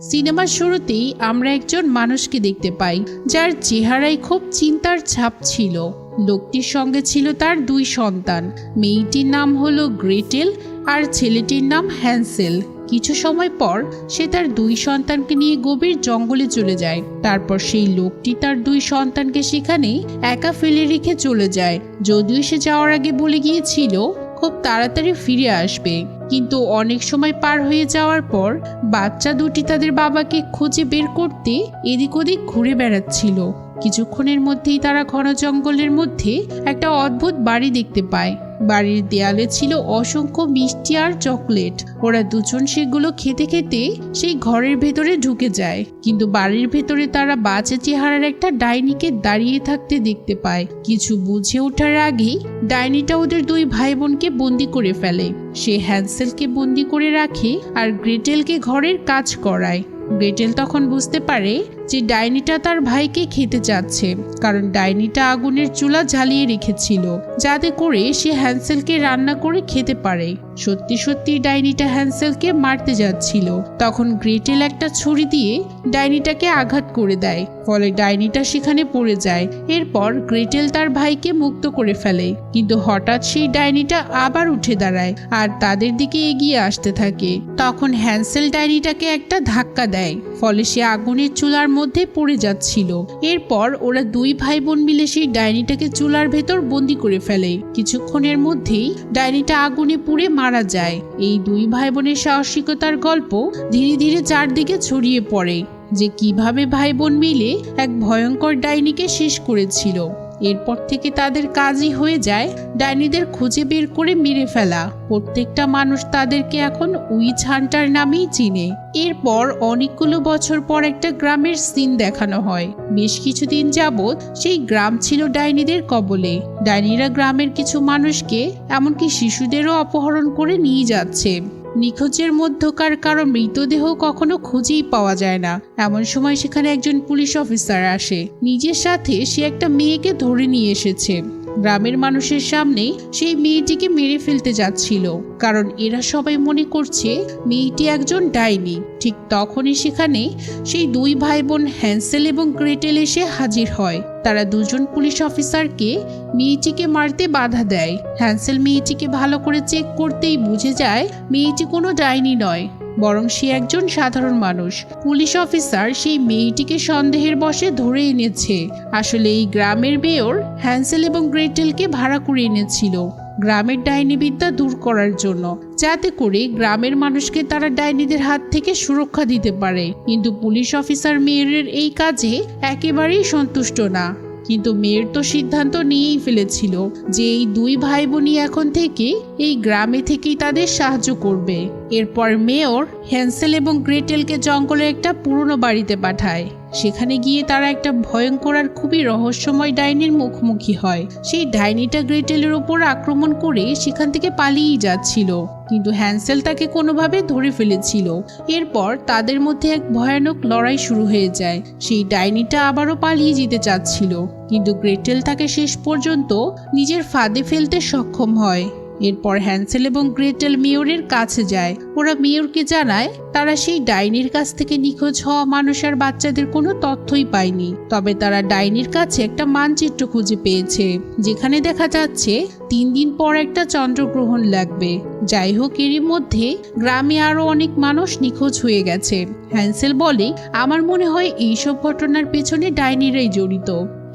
সিনেমার শুরুতেই আমরা একজন মানুষকে দেখতে পাই, যার চেহারায় খুব চিন্তার ছাপ ছিল। লোকটির সঙ্গে ছিল তার দুই সন্তান। মেয়েটির নাম হলো গ্রেটেল আর ছেলেটির নাম হ্যান্সেল। কিছু সময় পর সে তার দুই সন্তানকে নিয়ে গভীর জঙ্গলে চলে যায়। তারপর সেই লোকটি তার দুই সন্তানকে সেখানে একা ফেলে রেখে চলে যায়। যদিও সে যাওয়ার আগে বলে গিয়েছিল খুব তাড়াতাড়ি ফিরে আসবে। কিন্তু অনেক সময় পার হয়ে যাওয়ার পর বাচ্চা দুটি তাদের বাবাকে খুঁজে বের করতে এদিক ওদিক ঘুরে বেড়াচ্ছিল। কিছুক্ষণের মধ্যেই তারা ঘন জঙ্গলের মধ্যে একটা অদ্ভুত বাড়ি দেখতে পায়। বাড়ির দেয়ালে ছিল অসংখ্য মিষ্টি আর চকলেট। ওরা দুজন সেগুলো খেতে খেতে সেই ঘরের ভেতরে ঢুকে যায়। কিন্তু বাড়ির ভেতরে তারা বাজে চেহারার একটা ডাইনিকে দাঁড়িয়ে থাকতে দেখতে পায়। কিছু বুঝে ওঠার আগেই ডাইনিটা ওদের দুই ভাই বোনকে বন্দি করে ফেলে। সে হ্যান্সেলকে বন্দি করে রাখে আর গ্রেটেলকে ঘরের কাজ করায়। গ্রেটেল তখন বুঝতে পারে যে ডাইনিটা তার ভাইকে খেতে চাচ্ছে, কারণ ডাইনিটা আগুনের চুলা জ্বালিয়ে রেখেছিল, যাতে করে সে হ্যান্সেলকে রান্না করে খেতে পারে। সত্যি সত্যি ডাইনিটা হ্যান্সেলকে মারতে যাচ্ছিল। তখন গ্রেটেল একটা ছুরি দিয়ে ডাইনিটাকে আঘাত করে দেয়, ফলে ডাইনিটা সেখানে পড়ে যায়। এরপর গ্রেটেল তার ভাইকে মুক্ত করে ফেলে, কিন্তু হঠাৎ সেই ডাইনিটা আবার উঠে দাঁড়ায় আর তাদের দিকে এগিয়ে আসতে থাকে। তখন হ্যান্সেল ডাইনিটাকে একটা ধাক্কা দেয়। ফলে সে আগুনের চুলার মধ্যে পড়ে যাচ্ছিল। এরপর ওরা দুই ভাই বোন মিলে সেই ডাইনিটাকে চুলার ভেতর বন্দি করে ফেলে। কিছুক্ষণের মধ্যেই ডাইনিটা আগুনে পুড়ে মারা যায়। এই দুই ভাই বোনের সাহসিকতার গল্প ধীরে ধীরে চারদিকে ছড়িয়ে পড়ে। যে কীভাবে ভাই বোন মিলে এক ভয়ঙ্কর ডাইনিকে শেষ করেছিল। এরপর থেকে তাদের কাজই হয়ে যায়। ডাইনিদের খুঁজে বের করে মেরে ফেলা। প্রত্যেকটা মানুষ তাদেরকে এখন উইচ হান্টার নামেই চিনে। এরপর অনেকগুলো বছর পর একটা গ্রামের সিন দেখানো হয়। বেশ কিছুদিন যাবৎ সেই গ্রাম ছিল ডাইনিদের কবলে। ডাইনিরা গ্রামের কিছু মানুষকে, এমনকি শিশুদেরও অপহরণ করে নিয়ে যাচ্ছে। নিখোঁজের মধ্যকার কারও মৃতদেহ কখনো খুঁজেই পাওয়া যায় না। এমন সময় সেখানে একজন পুলিশ অফিসার আসে। নিজের সাথে সে একটা মেয়েকে ধরে নিয়ে এসেছে। গ্রামের মানুষের সামনে সেই মেয়েটিকে মেরে ফেলতে যাচ্ছিল, কারণ এরা সবাই মনে করছে মেয়েটি একজন ডাইনি। ঠিক তখনই সেখানে সেই দুই ভাই বোন হ্যান্সেল এবং গ্রেটেল এসে হাজির হয়। তারা দুজন পুলিশ অফিসারকে মেয়েটিকে মারতে বাধা দেয়। হ্যান্সেল মেয়েটিকে ভালো করে চেক করতেই বুঝে যায় মেয়েটি কোনো ডাইনি নয়। বরং সে একজন সাধারণ মানুষ। পুলিশ অফিসার সেই মেয়েটিকে সন্দেহের বশে ধরে এনেছে। আসলে এই গ্রামের মেয়র হ্যান্সেল এবং গ্রেটেলকে ভাড়া করে এনেছিল গ্রামের ডাইনি বিদ্যা দূর করার জন্য। যাতে করে গ্রামের মানুষকে তারা ডাইনিদের হাত থেকে সুরক্ষা দিতে পারে। কিন্তু পুলিশ অফিসার মেয়রের এই কাজে একেবারেই সন্তুষ্ট না। কিন্তু মেয়ের তো সিদ্ধান্ত নিয়েই ফেলেছিল যে এই দুই ভাই বোনই এখন থেকে এই গ্রামে থেকেই তাদের সাহায্য করবে। এরপর মেয়র হ্যান্সেল এবং গ্রেটেলকে জঙ্গলের একটা পুরনো বাড়িতে পাঠায়। সেখানে গিয়ে তারা একটা ভয়ঙ্কর আর খুবই রহস্যময় ডাইনির মুখোমুখি হয়। সেই ডাইনিটা গ্রেটেলের ওপর আক্রমণ করে সেখান থেকে পালিয়েই যাচ্ছিল। কিন্তু হ্যান্সেল তাকে কোনোভাবে ধরে ফেলেছিল। এরপর তাদের মধ্যে এক ভয়ানক লড়াই শুরু হয়ে যায়। সেই ডাইনিটা আবারও পালিয়ে যেতে চাচ্ছিল। কিন্তু গ্রেটেল তাকে শেষ পর্যন্ত নিজের ফাঁদে ফেলতে সক্ষম হয়। এরপর হ্যান্সেল এবং গ্রেটেল মেয়রের কাছে যায়। ওরা মেয়রকে জানায়, তারা সেই ডাইনির কাছ থেকে নিখোঁজ হওয়া মানুষ আর বাচ্চাদের কোনো তথ্যই পায়নি। তবে তারা ডাইনির কাছে একটা মানচিত্র খুঁজে পেয়েছে, যেখানে দেখা যাচ্ছে তিন দিন পর একটা চন্দ্রগ্রহণ লাগবে। যাই হোক, এরই মধ্যে গ্রামে আরও অনেক মানুষ নিখোঁজ হয়ে গেছে। হ্যান্সেল বলে, আমার মনে হয় এইসব ঘটনার পেছনে ডাইনিরাই জড়িত।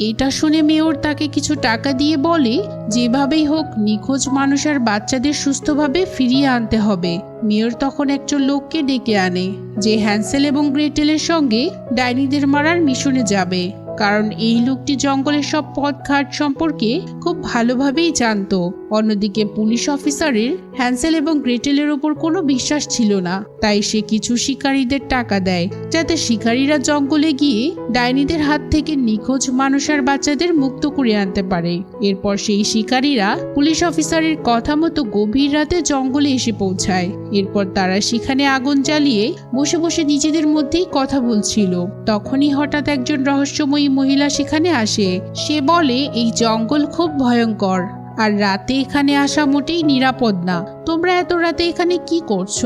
এটা শুনে মেয়র তাকে কিছু টাকা দিয়ে বলে, যেভাবেই হোক, নিখোঁজ মানুষ আর বাচ্চাদের সুস্থভাবে ফিরিয়ে আনতে হবে। মেয়র তখন একজন লোককে ডেকে আনে, যে হ্যান্সেল এবং গ্রেটেলের সঙ্গে ডাইনিদের মারার মিশনে যাবে। কারণ এই লোকটি জঙ্গলের সব পথঘাট সম্পর্কে খুব ভালোভাবেই জানতো। অন্যদিকে পুলিশ অফিসারের হ্যান্সেল এবং গ্রেটেলের ওপর কোনো বিশ্বাস ছিল না। তাই সে কিছু শিকারীদের টাকা দেয়, যাতে শিকারীরা জঙ্গলে গিয়ে ডাইনিদের হাত থেকে নিখোঁজ মানুষ আর বাচ্চাদের মুক্ত করে আনতে পারে। এরপর সেই শিকারীরা পুলিশ অফিসারের কথা মতো গভীর রাতে জঙ্গলে এসে পৌঁছায়। এরপর তারা সেখানে আগুন জ্বালিয়ে বসে বসে নিজেদের মধ্যেই কথা বলছিল। তখনই হঠাৎ একজন রহস্যময়ী মহিলা সেখানে আসে। সে বলে এই জঙ্গল খুব ভয়ঙ্কর। আর রাতে এখানে আসা মোটেই নিরাপদ না। তোমরা এত রাতে এখানে কি করছ?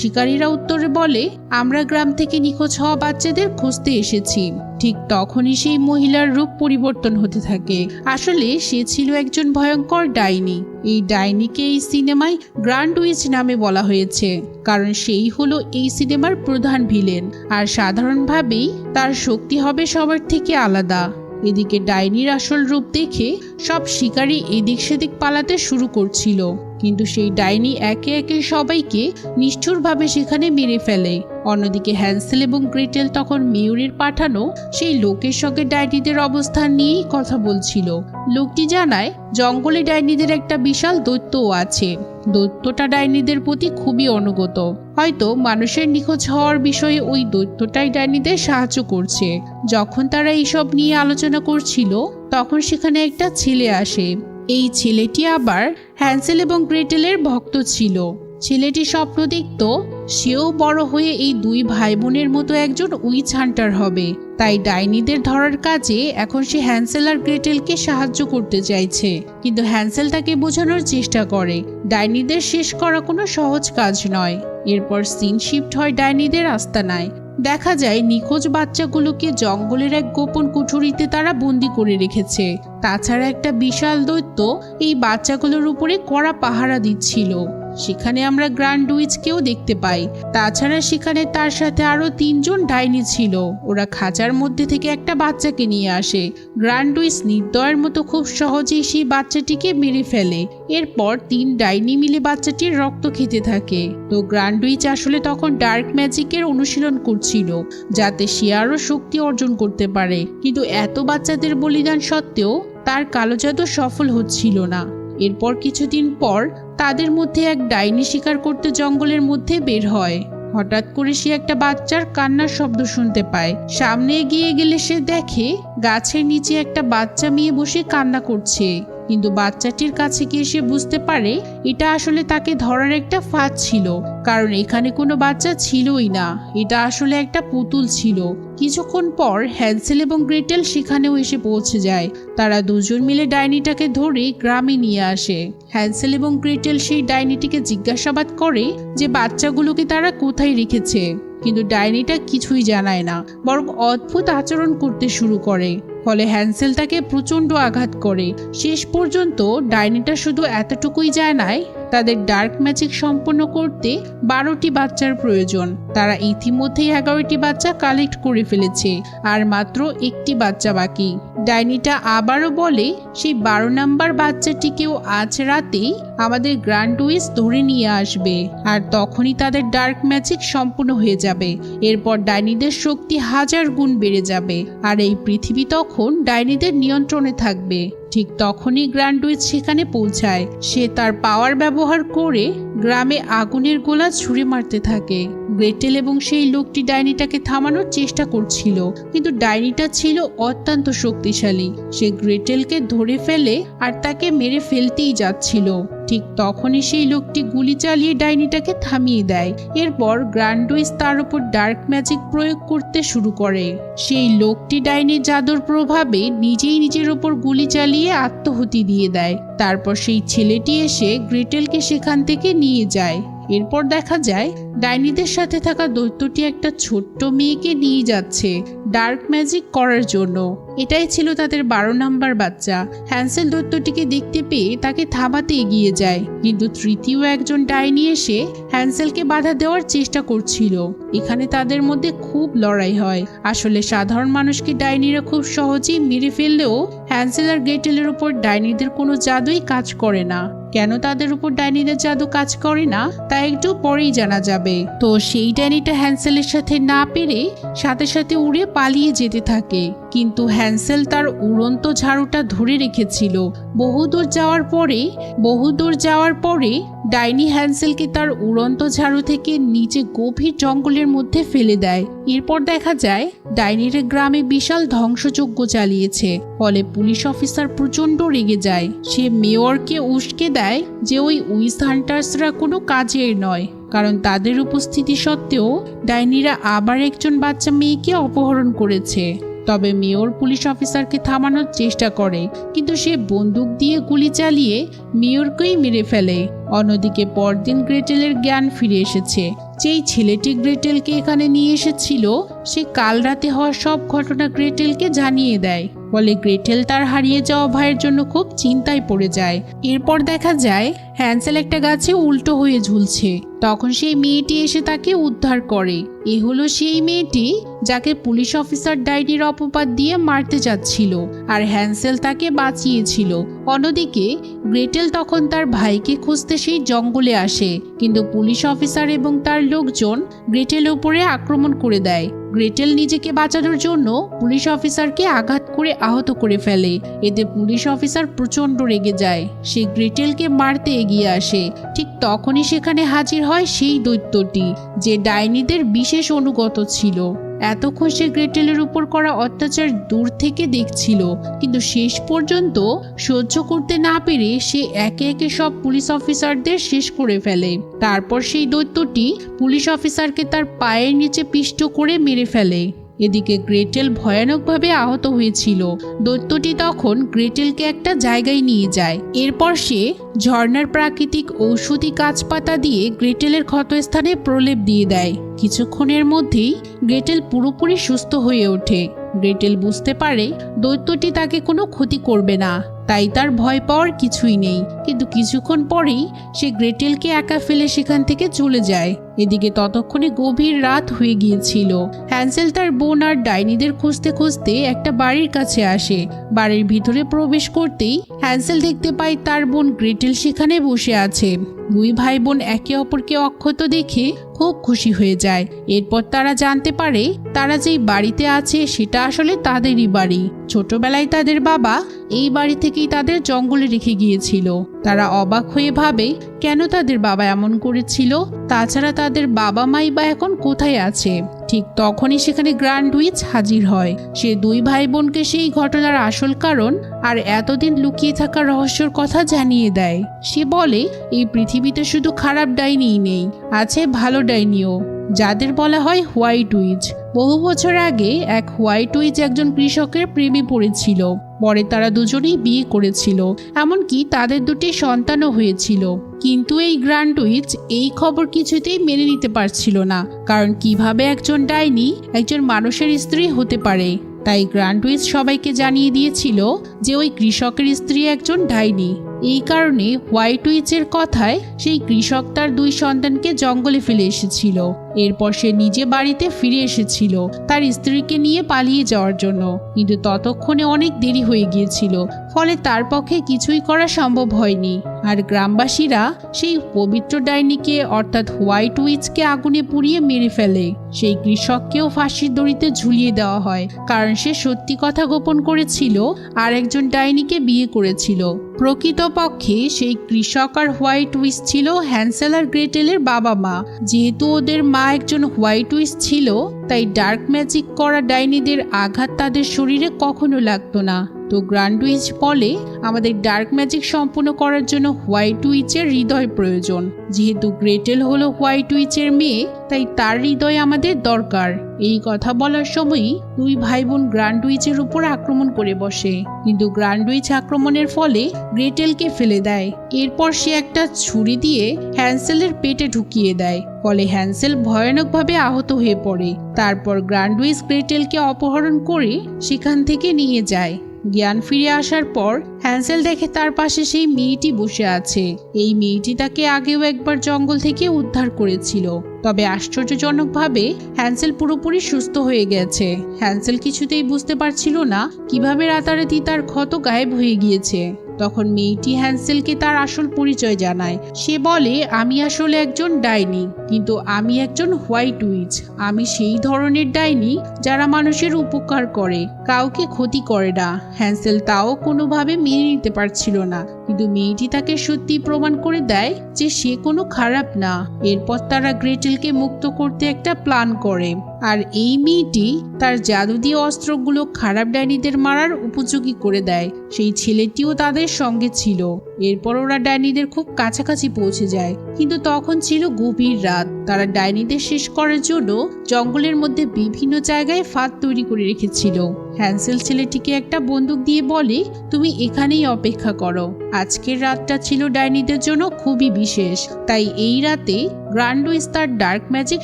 শিকারীরা উত্তরে বলে, আমরা গ্রাম থেকে নিখোঁজ হওয়া বাচ্চাদের খুঁজতে এসেছি। ঠিক তখনই সেই মহিলার রূপ পরিবর্তন হতে থাকে। আসলে সে ছিল একজন ভয়ঙ্কর ডাইনি। এই ডাইনিকে এই সিনেমায় গ্র্যান্ড উইচ নামে বলা হয়েছে, কারণ সেই হলো এই সিনেমার প্রধান ভিলেন। আর সাধারণভাবেই তার শক্তি হবে সবার থেকে আলাদা। এদিকে ডাইনির আসল রূপ দেখে সব শিকারী এদিক সেদিক পালাতে শুরু করছিল। কিন্তু সেই ডাইনি একে একে সবাইকে নিষ্ঠুরভাবে সেখানে মেরে ফেলে। অন্যদিকে হ্যান্সেল এবং গ্রেটেল তখন মেয়রের পাঠানো সেই লোকের সঙ্গে ডাইনিদের অবস্থান নিয়েই কথা বলছিল। লোকটি জানায়, জঙ্গলে ডাইনিদের একটা বিশাল দৈত্যও আছে। দৈত্যটা ডাইনিদের প্রতি খুবই অনুগত। হয়তো মানুষের নিখোঁজ হওয়ার বিষয়ে ওই দৈত্যটাই ডাইনিদের সাহায্য করছে। যখন তারা এইসব নিয়ে আলোচনা করছিল, তখন সেখানে একটা ছেলে আসে। এই ছেলেটি আবার হ্যান্সেল এবং গ্রেটেলের ভক্ত ছিল। ছেলেটি স্বপ্ন দেখত, সেও বড় হয়ে এই দুই ভাই বোনের মতো একজন উইচ হান্টার হবে। তাই ডাইনিদের ধরার কাজে এখন সে হ্যান্সেল আর গ্রেটেলকে সাহায্য করতে চাইছে। কিন্তু হ্যান্সেল তাকে বোঝানোর চেষ্টা করে। ডাইনিদের শেষ করা কোনো সহজ কাজ নয়। এরপর সিন শিফট হয় ডাইনিদের আস্তানায়। দেখা যায় নিখোঁজ বাচ্চাগুলোকে জঙ্গলের এক গোপন কুঠুরিতে তারা বন্দি করে রেখেছে। তাছাড়া একটা বিশাল দৈত্য এই বাচ্চাগুলোর উপরে কড়া পাহারা দিচ্ছিল। সেখানে আমরা গ্র্যান্ড উইচকেও দেখতে পাই। তাছাড়া সেখানে তার সাথে আরও তিনজন ডাইনি ছিল। ওরা খাঁচার মধ্যে থেকে একটা বাচ্চাকে নিয়ে আসে। গ্র্যান্ড উইচ নির্দয়ের মতো খুব সহজেই সেই বাচ্চাটিকে মেরে ফেলে। এরপর তিন ডাইনি মিলে বাচ্চাটির রক্ত খেতে থাকে। তো গ্র্যান্ড উইচ আসলে তখন ডার্ক ম্যাজিকের অনুশীলন করছিল, যাতে সে আরও শক্তি অর্জন করতে পারে। কিন্তু এত বাচ্চাদের বলিদান সত্ত্বেও তার কালো জাদু সফল হচ্ছিল না। এরপর কিছুদিন পর তাদের মধ্যে এক ডাইনি শিকার করতে জঙ্গলের মধ্যে বের হয়। হঠাৎ করে সে একটা বাচ্চার কান্নার শব্দ শুনতে পায়। সামনে এগিয়ে গেলে সে দেখে গাছের নিচে একটা বাচ্চা মেয়ে বসে কান্না করছে। কিন্তু বাচ্চাটির কাছে গিয়ে সে বুঝতে পারে এটা আসলে তাকে ধরার একটা ফাঁদ ছিল, কারণ এখানে কোনো বাচ্চা ছিলই না। এটা আসলে একটা পুতুল ছিল। কিছুক্ষণ পর হ্যান্সেল এবং গ্রেটেল সেখানেও এসে পৌঁছে যায়। তারা দুজন মিলে ডাইনিটাকে ধরে গ্রামে নিয়ে আসে। হ্যান্সেল এবং গ্রেটেল সেই ডাইনিটিকে জিজ্ঞাসাবাদ করে যে বাচ্চাগুলোকে তারা কোথায় রেখেছে। কিন্তু ডাইনিটা কিছুই জানায় না, বরং অদ্ভুত আচরণ করতে শুরু করে। ফলে হ্যান্সেল তাকে প্রচণ্ড আঘাত করে। শেষ পর্যন্ত ডাইনিটা শুধু এতটুকুই যায় নাই, তাদের ডার্ক ম্যাজিক সম্পন্ন করতে বারোটি বাচ্চার প্রয়োজন। তারা ইতিমধ্যেই এগারোটি বাচ্চা কালেক্ট করে ফেলেছে, আর মাত্র একটি বাচ্চা বাকি। ডাইনিটা আবারও বলে, সেই বারো নাম্বার বাচ্চাটিকেও আজ রাতেই আমাদের গ্র্যান্ড উইস ধরে নিয়ে আসবে আর তখনই তাদের ডার্ক ম্যাজিক সম্পূর্ণ হয়ে যাবে। এরপর ডাইনিদের শক্তি হাজার গুণ বেড়ে যাবে আর এই পৃথিবী তখন ডাইনিদের নিয়ন্ত্রণে থাকবে। ঠিক তখনই গ্র্যান্ডউইচ সেখানে পৌঁছায়। সে তার পাওয়ার ব্যবহার করে গ্রামে আগুনের গোলা ছুঁড়ে মারতে থাকে। গ্রেটেল এবং সেই লোকটি ডাইনিটাকে থামানোর চেষ্টা করছিল, কিন্তু ডাইনিটা ছিল অত্যন্ত শক্তিশালী। সে গ্রেটেলকে ধরে ফেলে আর তাকে মেরে ফেলতেই যাচ্ছিল। ঠিক তখনই সেই লোকটি গুলি চালিয়ে ডাইনিটাকে থামিয়ে দেয়। এরপর গ্র্যান্ডউইস তার উপর ডার্ক ম্যাজিক প্রয়োগ করতে শুরু করে। সেই লোকটি ডাইনির জাদুর প্রভাবে নিজেই নিজের ওপর গুলি চালিয়ে আত্মহতি দিয়ে দেয়। তারপর সেই ছেলেটি এসে গ্রেটেলকে সেখান থেকে নিয়ে যায়। এরপর দেখা যায়, ডাইনিদের সাথে থাকা দৈত্যটি একটা ছোট্ট মেয়েকে নিয়ে যাচ্ছে ডার্ক ম্যাজিক করার জন্য। এটাই ছিল তাদের বারো নাম্বার বাচ্চা। হ্যান্সেল দৈত্যটিকে দেখতে পেয়ে তাকে থামাতে এগিয়ে যায়। কিন্তু তৃতীয় একজন ডাইনি এসে হ্যান্সেলকে বাধা দেওয়ার চেষ্টা করছিল। এখানে তাদের মধ্যে খুব লড়াই হয়। আসলে সাধারণ মানুষকে ডাইনিরা খুব সহজেই মেরে ফেললেও হ্যান্সেল আর গেটেলের উপর ডাইনিদের কোনো জাদুই কাজ করে না। কেন তাদের উপর ডাইনিদের জাদু কাজ করে না, তা একটু পরেই জানা যাবে। তো সেই ডাইনিটা হ্যান্সেলের সাথে না পেরে সাথে সাথে উড়ে পালিয়ে যেতে থাকে। কিন্তু হ্যান্সেল তার উড়ন্ত ঝাড়ুটা ধরে রেখেছিল। বহুদূর যাওয়ার পরে, বহুদূর যাওয়ার পরে ডাইনি হ্যান্সেলকে তার উড়ন্ত ঝাড়ু থেকে নিচে গভীর জঙ্গলের মধ্যে ফেলে দেয়। এরপর দেখা যায়, ডাইনির গ্রামে বিশাল ধ্বংসযজ্ঞ চালিয়েছে। ফলে পুলিশ অফিসার প্রচণ্ড রেগে যায়। সে মেয়রকে উস্কে দেয় যে ওই উইস হান্টার্সরা কোনো কাজের নয়, কারণ তাদের উপস্থিতি সত্ত্বেও ডাইনিরা আবার একজন বাচ্চা মেয়েকে অপহরণ করেছে। তবে মেয়র পুলিশ অফিসারকে থামানোর চেষ্টা করে, কিন্তু সে বন্দুক দিয়ে গুলি চালিয়ে মেয়রকেই মেরে ফেলে। অন্যদিকে পরদিন গ্রেটেলের জ্ঞান ফিরে এসেছে। যেই ছেলেটি গ্রেটেলকে এখানে নিয়ে এসেছিল, সে কাল রাতে হওয়া সব ঘটনা গ্রেটেলকে জানিয়ে দেয়। বলে গ্রেটেল তার হারিয়ে যাওয়া ভাইয়ের জন্য খুব চিন্তায় পড়ে যায়। এরপর দেখা যায়, হ্যান্সেল একটা গাছে উল্টো হয়ে ঝুলছে। তখন সেই মেয়েটি এসে তাকে উদ্ধার করে। এ হলো সেই মেয়েটি যাকে পুলিশ অফিসার ডায়েরির অপবাদ দিয়ে মারতে যাচ্ছিল আর হ্যান্সেল তাকে বাঁচিয়েছিল। অন্যদিকে গ্রেটেল তখন তার ভাইকে খুঁজতে সেই জঙ্গলে আসে, কিন্তু পুলিশ অফিসার এবং তার লোকজন গ্রেটেল উপরে আক্রমণ করে দেয়। গ্রেটেল নিজেকে বাঁচানোর জন্য পুলিশ অফিসারকে আঘাত করে আহত করে ফেলে। এতে পুলিশ অফিসার প্রচণ্ড রেগে যায়। সে গ্রেটেলকে মারতে এগিয়ে আসে। ঠিক তখনই সেখানে হাজির হয় সেই দৈত্যটি, যে ডাইনিদের বিশেষ অনুগত ছিল। এতক্ষণ সে গ্রেটেলের উপর করা অত্যাচার দূর থেকে দেখছিল, কিন্তু শেষ পর্যন্ত সহ্য করতে না পেরে সে একে একে সব পুলিশ অফিসারদের শেষ করে ফেলে। তারপর সেই দৈত্যটি পুলিশ অফিসারকে তার পায়ের নিচে পিষ্ট করে মেরে ফেলে। এদিকে গ্রেটেল ভয়ানকভাবে আহত হয়েছিল। দৈত্যটি তখন গ্রেটেলকে একটা জায়গায় নিয়ে যায়। এরপর সে ঝর্নার প্রাকৃতিক ঔষধি কাঁচপাতা দিয়ে গ্রেটেলের ক্ষতস্থানে প্রলেপ দিয়ে দেয়। কিছুক্ষণের মধ্যেই গ্রেটেল পুরোপুরি সুস্থ হয়ে ওঠে। গ্রেটেল বুঝতে পারে দৈত্যটি তাকে কোনো ক্ষতি করবে না। তাই তার ভয় পাওয়ার কিছুই নেই। কিন্তু কিছুক্ষণ পরেই সে গ্রেটেলকে একা ফেলে সেখান থেকে চলে যায়। এদিকে ততক্ষণে গভীর রাত হয়ে গিয়েছিল। হ্যান্সেল তার বোন আর ডাইনিদের খুঁজতে খুঁজতে একটা বাড়ির কাছে আসে। বাড়ির ভিতরে প্রবেশ করতেই হ্যান্সেল দেখতে পায় তার বোন গ্রেটেল সেখানে বসে আছে। দুই ভাই বোন একে অপরকে অক্ষত দেখে খুব খুশি হয়ে যায়। এরপর তারা জানতে পারে তারা যেই বাড়িতে আছে সেটা আসলে তাদেরই বাড়ি। ছোটবেলায় তাদের বাবা এই বাড়ি থেকেই তাদের জঙ্গলে রেখে গিয়েছিল। তারা অবাক হয়ে ভাবে, কেন তাদের বাবা এমন করেছিল? তাছাড়া তাদের বাবা মাই বা এখন কোথায় আছে? ঠিক তখনই সেখানে গ্র্যান্ড উইচ হাজির হয়। সে দুই ভাই বোনকে সেই ঘটনার আসল কারণ আর এতদিন লুকিয়ে থাকা রহস্যর কথা জানিয়ে দেয়। সে বলে, এই পৃথিবীতে শুধু খারাপ ডাইনিই নেই, আছে ভালো ডাইনিও। যাদের বলা হয় হোয়াইট উইচ বহু বছর আগে এক হোয়াইট উইচ একজন কৃষকের প্রেমে পড়েছিল। পরে তারা দুজনেই বিয়ে করেছিল। এমনকি তাদের দুটি সন্তানও হয়েছিল। কিন্তু এই গ্র্যান্ড উইচ এই খবর কিছুতেই মেনে নিতে পারছিল না। কারণ কীভাবে একজন ডাইনি একজন মানুষের স্ত্রী হতে পারে? তাই গ্র্যান্ড উইচ সবাইকে জানিয়ে দিয়েছিল যে ওই কৃষকের স্ত্রী একজন ডাইনি। এই কারণে হোয়াইট উইচের কথায় সেই কৃষক তার দুই সন্তানকে জঙ্গলে ফেলে এসেছিল। এরপর সে নিজে বাড়িতে ফিরে এসেছিল, তার স্ত্রীকে নিয়ে পালিয়ে যাওয়ার জন্য। কিন্তু ততক্ষণে অনেক দেরি হয়ে গিয়েছিল, ফলে তার পক্ষে কিছুই করা সম্ভব হয়নি। আর গ্রামবাসীরা সেই পবিত্র ডাইনিকে, অর্থাৎ হোয়াইট উইচকে আগুনে পুড়িয়ে মেরে ফেলে। সেই কৃষককেও ফাঁসির দড়িতে ঝুলিয়ে দেওয়া হয়, কারণ সে সত্যি কথা গোপন করেছিল, আর একজন ডাইনিকে বিয়ে করেছিল। প্রকৃতপক্ষে সেই কৃষক আর হোয়াইট উইচ ছিল হ্যান্সেল আর গ্রেটেলের বাবা মা যেহেতু ওদের মা একজন হোয়াইট উইস ছিল তাই ডার্ক ম্যাজিক করা ডাইনিদের আঘাত তাদের শরীরে কখনো লাগতো না। তো গ্র্যান্ড উইচ বলে, আমাদের ডার্ক ম্যাজিক সম্পূর্ণ করার জন্য হোয়াইট উইচের হৃদয় প্রয়োজন। যেহেতু গ্রেটেল হলো হোয়াইট উইচের মেয়ে, তাই তার হৃদয় আমাদের দরকার। এই কথা বলার সময়ই দুই ভাই বোন গ্র্যান্ড উইচের উপর আক্রমণ করে বসে। কিন্তু গ্র্যান্ড উইচ আক্রমণের ফলে গ্রেটেলকে ফেলে দেয়। এরপর সে একটা ছুরি দিয়ে হ্যান্সেলের পেটে ঢুকিয়ে দেয়। ফলে হ্যান্সেল ভয়ানকভাবে আহত হয়ে পড়ে। তারপর গ্র্যান্ড উইচ গ্রেটেলকে অপহরণ করে সেখান থেকে নিয়ে যায়। জ্ঞান ফিরে আসার পর হ্যান্সেল দেখে তার পাশে সেই মেয়েটি বসে আছে। এই মেয়েটি তাকে আগেও একবার জঙ্গল থেকে উদ্ধার করেছিল। তবে আশ্চর্যজনকভাবে হ্যান্সেল পুরোপুরি সুস্থ হয়ে গেছে। হ্যান্সেল কিছুতেই বুঝতে পারছিল না কীভাবে রাতারাতি তার ক্ষত গায়েব হয়ে গিয়েছে। তখন মেয়েটি হ্যান্সেলকে তার আসল পরিচয় জানায়। সে বলে, আমি আসলে একজন ডাইনি, কিন্তু আমি একজন হোয়াইট উইচ আমি সেই ধরনের ডাইনি যারা মানুষের উপকার করে, কাউকে ক্ষতি করে না। হ্যান্সেল তাও কোনোভাবে মেনে নিতে পারছিল না, কিন্তু মেয়েটি তাকে সত্যি প্রমাণ করে দেয় যে সে কোনো খারাপ না। এরপর তারা গ্রেটেলকে মুক্ত করতে একটা প্ল্যান করে। আর এই মেয়েটি তার জাদু দিয়ে অস্ত্রগুলো খারাপ ডাইনিদের মারার উপযোগী করে দেয়। সেই ছেলেটিও তাদের সঙ্গে ছিল। এরপর ওরা ডাইনিদের খুব কাছাকাছি পৌঁছে যায়। কিন্তু তখন ছিল গভীর রাত। তারা ডাইনিদের শেষ করার জন্য জঙ্গলের মধ্যে বিভিন্ন জায়গায় ফাঁদ তৈরি করে রেখেছিল। হ্যান্সেল ছেলেটিকে একটা বন্দুক দিয়ে বলে, তুমি এখানেই অপেক্ষা করো। আজকের রাতটা ছিল ডাইনিদের জন্য খুবই বিশেষ। তাই এই রাতে গ্রান্ডুইস তার ডার্ক ম্যাজিক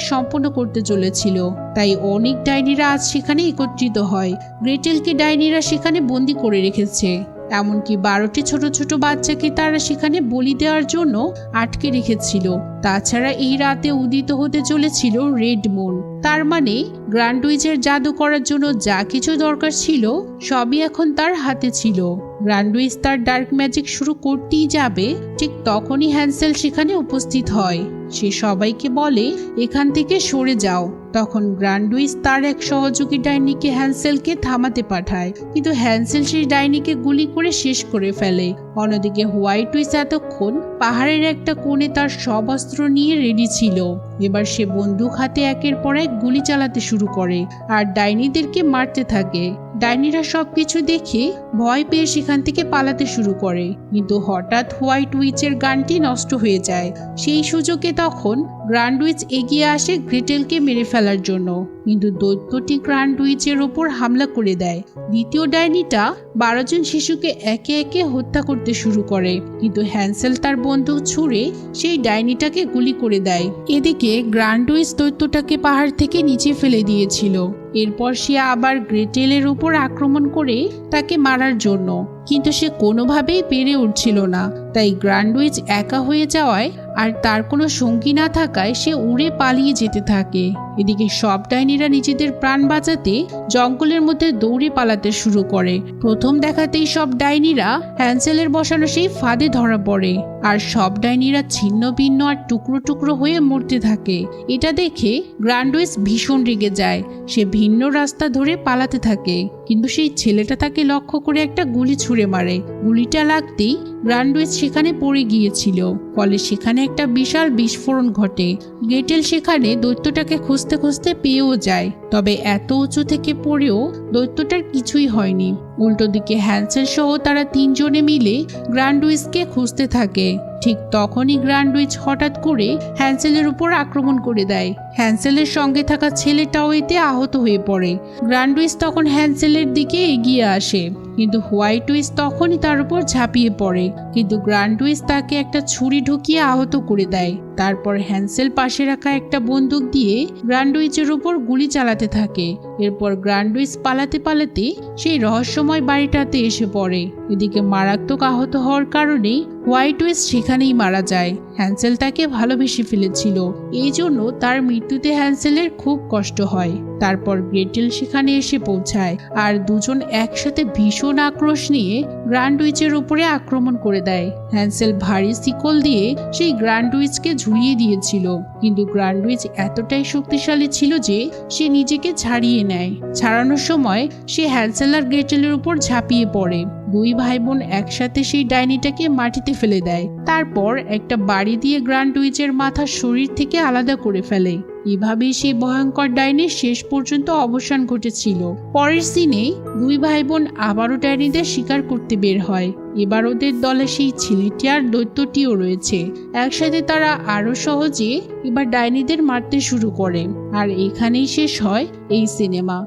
সম্পন্ন করতে চলেছিল। তাই অনেক ডাইনিরা আজ সেখানে একত্রিত হয়। গ্রেটেলকে ডাইনিরা সেখানে বন্দি করে রেখেছে। এমনকি বারোটি ছোট ছোট বাচ্চাকে তারা সেখানে বলি দেওয়ার জন্য আটকে রেখেছিল। তাছাড়া এই রাতে উদিত হতে চলেছিল রেড মুন। তার মানে গ্র্যান্ডউইচের জাদু করার জন্য যা কিছু দরকার ছিল সবই এখন তার হাতে ছিল। গ্র্যান্ডউইচ তার ডার্ক ম্যাজিক শুরু করতেই যাবে, ঠিক তখনই হ্যান্সেল সেখানে উপস্থিত হয়। সে সবাইকে বলে, এখান থেকে সরে যাও। তখন গ্র্যান্ডউইচ তার এক সহযোগী ডাইনিকে হ্যান্সেলকে থামাতে পাঠায়। কিন্তু হ্যান্সেল সেই ডাইনিকে গুলি করে শেষ করে ফেলে। অন্যদিকে হোয়াইট উইস এতক্ষণ পাহাড়ের একটা কোণে তার সব অস্ত্র নিয়ে রেডি ছিল। এবার সে বন্দুক হাতে একের পর এক গুলি চালাতে শুরু করে আর ডাইনিদেরকে মারতে থাকে। ডাইনিরা সবকিছু দেখে ভয় পেয়ে সেখান থেকে পালাতে শুরু করে। কিন্তু হঠাৎ হোয়াইট উইচের গানটি নষ্ট হয়ে যায়। সেই সুযোগে তখন গ্র্যান্ডউইচ এগিয়ে আসে গ্রেটেলকে মেরে ফেলার জন্য। কিন্তু দৈত্যটি গ্র্যান্ডউইচের ওপর হামলা করে দেয়। দ্বিতীয় ডাইনিটা বারো জন শিশুকে একে একে হত্যা করতে শুরু করে। কিন্তু হ্যান্সেল তার বন্দুক ছুঁড়ে সেই ডাইনিটাকে গুলি করে দেয়। এদিকে গ্র্যান্ডউইচ দৈত্যটাকে পাহাড় থেকে নিচে ফেলে দিয়েছিল। এরপর সে আবার গ্রেটেলের উপর আক্রমণ করে তাকে মারার জন্য। কিন্তু সে কোনোভাবেই পেরে উঠছিল না। তাই গ্র্যান্ডউইচ একা হয়ে যাওয়ায় আর তার কোনো সঙ্গী না থাকায় সে উড়ে পালিয়ে যেতে থাকে। এদিকে সব ডাইনিরা নিজেদের প্রাণ বাঁচাতে জঙ্গলের মধ্যে দৌড়ে পালাতে শুরু করে। প্রথম দেখাতেই সব ডাইনিরা হ্যান্সেলের বসানো সেই ফাঁদে ধরা পড়ে। আর সব ডাইনিরা ছিন্ন ভিন্ন আর টুকরো টুকরো হয়ে মরতে থাকে। এটা দেখে গ্র্যান্ডউইস ভীষণ রেগে যায়। সে ভিন্ন রাস্তা ধরে পালাতে থাকে। কিন্তু সেই ছেলেটা তাকে লক্ষ্য করে একটা গুলি ছুঁড়ে মারে। গুলিটা লাগতেই গ্র্যান্ডউইচ সেখানে পড়ে গিয়েছিল। ফলে সেখানে একটা বিশাল বিস্ফোরণ ঘটে। গেটেল সেখানে দৈত্যটাকে খুঁজতে খুঁজতে খুঁজতে পেয়েও যায় তবে এত উঁচু থেকে পড়েও দৈত্যটার কিছুই হয়নি। উল্টো দিকে হ্যান্সেল সহ তারা তিনজনে মিলে গ্র্যান্ডউইচকে খুঁজতে থাকে। ঠিক তখনই গ্র্যান্ডউইচ হঠাৎ করে হ্যান্সেলের উপর আক্রমণ করে দেয়। হ্যান্সেলের সঙ্গে থাকা ছেলেটাও এতে আহত হয়ে পড়ে। গ্র্যান্ডউইচ তখন হ্যান্সেলের দিকে এগিয়ে আসে, কিন্তু হোয়াইট উইস তখনই তার উপর ঝাঁপিয়ে পড়ে। কিন্তু গ্র্যান্ডউইচ তাকে একটা ছুরি ঢুকিয়ে আহত করে দেয়। তারপর হ্যান্সেল পাশে রাখা একটা বন্দুক দিয়ে গ্র্যান্ডউইচের উপর গুলি চালাতে থাকে। এরপর গ্র্যান্ডউইচ পালাতে পালাতে সেই রহস্যময় বাড়িটাতে এসে পড়ে। এদিকে মারাত্মক আহত হওয়ার কারণে হোয়াইট উইস সেখানেই মারা যায়। হ্যান্সেল তাকে ভালোবেসে ফেলেছিল। এই জন্য তার মৃত্যুতে হ্যান্সেলের খুব কষ্ট হয়। তারপর গ্রেটেল সেখানে এসে পৌঁছায় আর দুজন একসাথে ভীষণ আক্রোশ নিয়ে গ্র্যান্ডউইচের উপরে আক্রমণ করে দেয়। হ্যান্সেল ভারী শিকল দিয়ে সেই গ্র্যান্ডউইচকে ঝুলিয়ে দিয়েছিল। কিন্তু গ্র্যান্ডউইচ এতটাই শক্তিশালী ছিল যে সে নিজেকে ছাড়িয়ে নেয়। ছাড়ানোর সময় সে হ্যান্সেল আর গ্রেটেলের উপর ঝাঁপিয়ে পড়ে। দুই ভাই বোন একসাথে সেই ডাইনিটাকে মাটিতে ফেলে দেয়। তারপর একটা বাড়ি দিয়ে গ্র্যান্ডউইচের মাথা শরীর থেকে আলাদা করে ফেলে। এভাবেই সেই ভয়ঙ্কর ডাইনির শেষ পর্যন্ত অবসান ঘটেছিল। পরের সিনে দুই ভাই বোন আবারও ডাইনিদের শিকার করতে বের হয়। এবার ওদের দলে সেই ছেলেটি আর দৈত্যটিও রয়েছে। একসাথে তারা আরও সহজে এবার ডাইনিদের মারতে শুরু করে। আর এখানেই শেষ হয় এই সিনেমা।